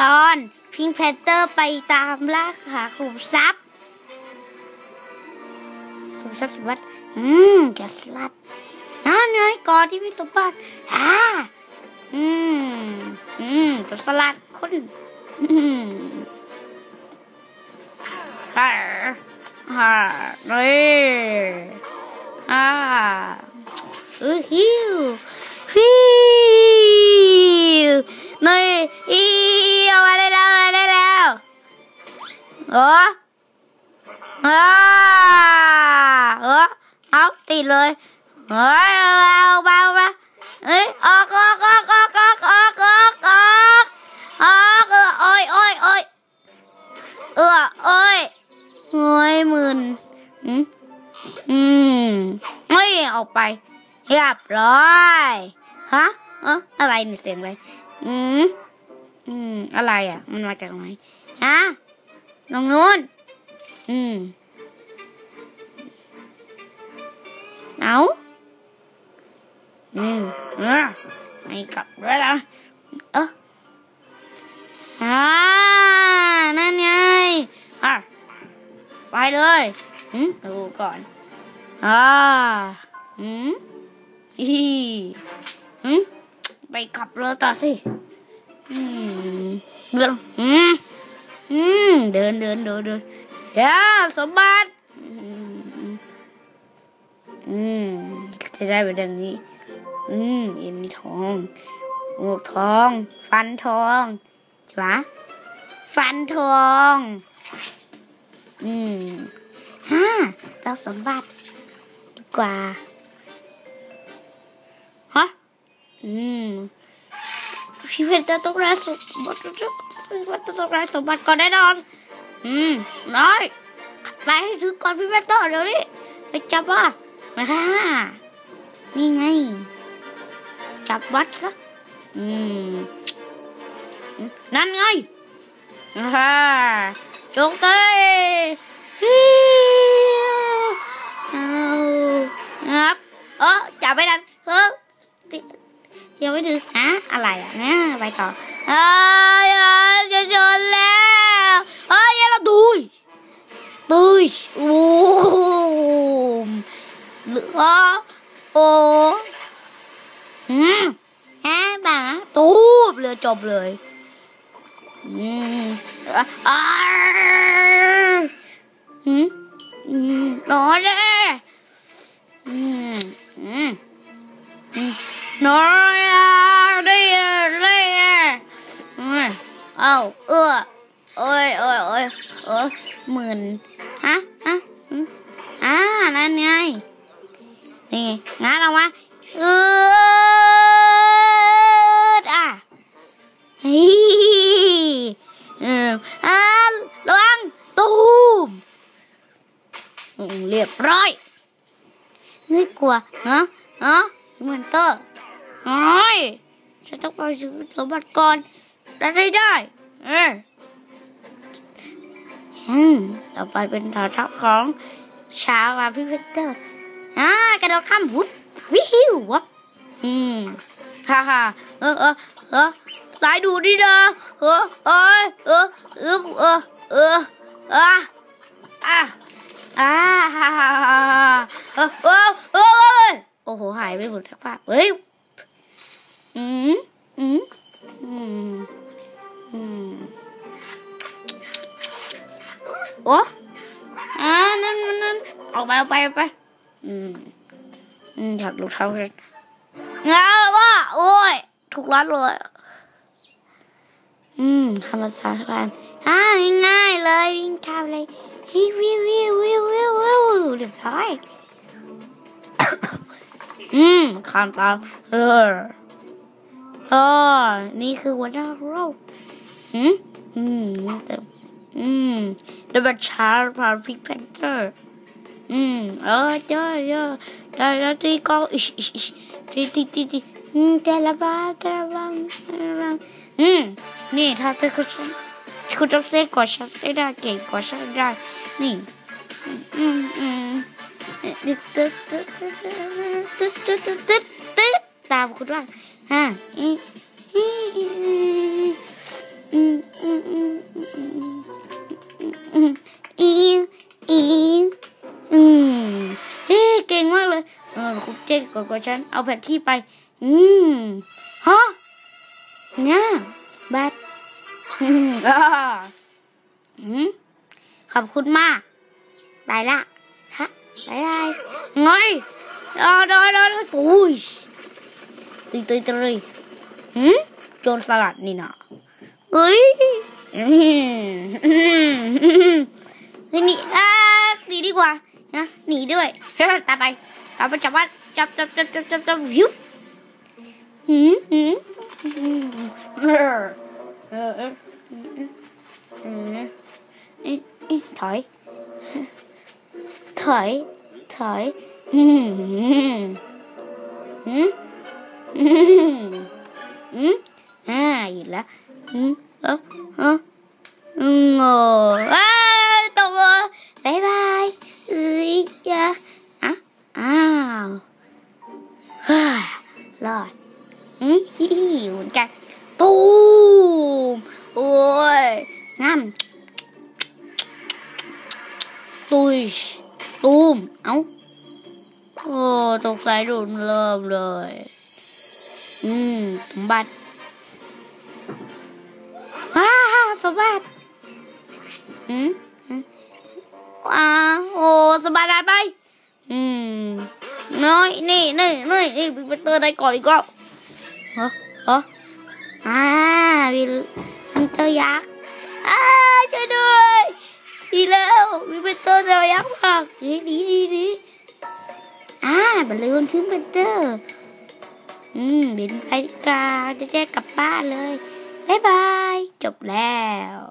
ตอนพิงแพนเตอร์ไปตามล่าหาขุมทรัพย์ขุมทรัพย์สมบัติอืมแกะสลัดนั่นไงกอที่มีสมบัติอ่าอืมอืมตัวสลัดคนอืมฮ่าฮ่านี่อ่าเออฮิวฟิว ติดเลยเฮ้ยเอาเอาเอาเอาเอ้ยออกออกออกออกออกออกออกออกออกเออโอ้ยโอ้ยโอ้ยเออโอ้ยโอ้ยหมื่นอืมอืมไม่ออกไปเรียบร้อยฮะเอออะไรเนี่ยเสียงอะไรอืมอืมอะไรอะ มันมาจากไหนฮะตรงนู้นอืม เอาอืมเออไม่กลับด้วยละเอออ่านั่นไงอะไปเลยอืมดูก่อนอ่าอืมอีอืมไปขับเรือต่อสิอืมเดินอืมอืมเดินเดินเดินเดินเดี๋ยสมบัติ จะได้เป็นอย่างนี้ อืมเอินทองหมวกทอง ฟันทองใช่ไหมฟันทอง อืมฮ่าเราสมบัติดีกว่า ฮะ อืมพี่เพชรจะต้องได้สมบัติพี่เพชรจะต้องได้สมบัติก่อนแน่นอน อืม น้อย ไปให้ถึงก่อนพี่เพชรต่อเดี๋ยวนี้ไปจับว่ามาค่ะ นี่ไง จับวัดซะอืมนั่นไงฮ่าจงเตยฮิวเอางับเออจับไปดันเออติยังไม่ถึงฮะอะไรอะนะไปต่อเอ้ยเอ้ยจะชนแล้วเอ้ยอย่าละดุยดุยโอ้มเห អូហ៎បាទទូបលើចប់លើយអឺហ៎ដល់ទេណរយ៉ារីរីអូអឺអូយអូយអូយអូយ10,000ฮะฮะอ่านั่นไง นี่ไงงานออกมาอืดอะเฮ้ยอออ่าระวังตูมเรียบร้อยนี่กลัวฮะฮะเหมือนเตอร์โอ้ยฉันต้องไปซื้อสมบัติก่อนได้ได้ได้เอออืมต่อไปเป็นฐานทัพของชาวอาพี่เพชรเตอร์ อ่ากระโดดข้ามวุบวิววับอืมฮ่าฮ่าเออเออเออสายดูดิเด้อเออเออเออเออเออเอออะอะอ่าฮ่าฮ่าฮ่าเออเออเออโอ้โหหายไปหมดทั้งภาพเฮ้ยอืมอืมอืมอืมโอ้อ่านั่นนั่นนั่นออกไปออกไปออกไป อืมอืมอยากรู้เท่ากันงาว่าโอ้ย ถูกรัดเลยอืมธรรมศาสตร์กันอ่าง่ายๆเลยวิ่งทำเลยวิววิววิววิววิววิวเรียบร้อยอืมคำตามเออเออนี่คือหัวหน้าเราอืมอืมแต่อืมดับเบิลชาร์พาร์พิกแพนเตอร์ อืมเออเจอเจอเจอแล้วที่ก็อิชอิชอิชที่ที่ที่ที่อืมแต่ละบ้าแต่ละบ้าแต่ละบ้าอืมนี่ถ้าเธอคุณคุ กดกดฉัน เอาแผนที่ไป อืมฮะเนี่ยบัตรอืมขอบคุณมาก ไปละค่ะไปไปไงรอรอรอรออุ้ยตุยตุยตุยหืมโจรสลัดนี่นะเอ้ยอืมอืมอืมเฮ้ยหนีอ่าหนีดีกว่านะหนีด้วยเฮ้ยตามไปตามไปจับมัน จับจับจับจับจับจับวิวหืมหืมหื ตุยตูมเอ้าโอ้ตกสายรุนเริ่มเลย อืมสมบัติว้าสมบัติอืมอืมอ่าโอ้สมบัติอะไรไป อืมน้อยนี่นี่นี่นี่ไปเตอนอะไรก่อนอีกรอบเหรอเหรออ่าวิลวินเตอร์ยักษ์อ่าช่วยด้วย ดีแล้วมีเป็นตัวเดียวยักษ์มากดีดีดีดีอ่าบอลลูนขึ้นเป็นเตอร์อืมบินไปกาจะแจ้กลับบ้านเลย บ๊ายบาย จบแล้ว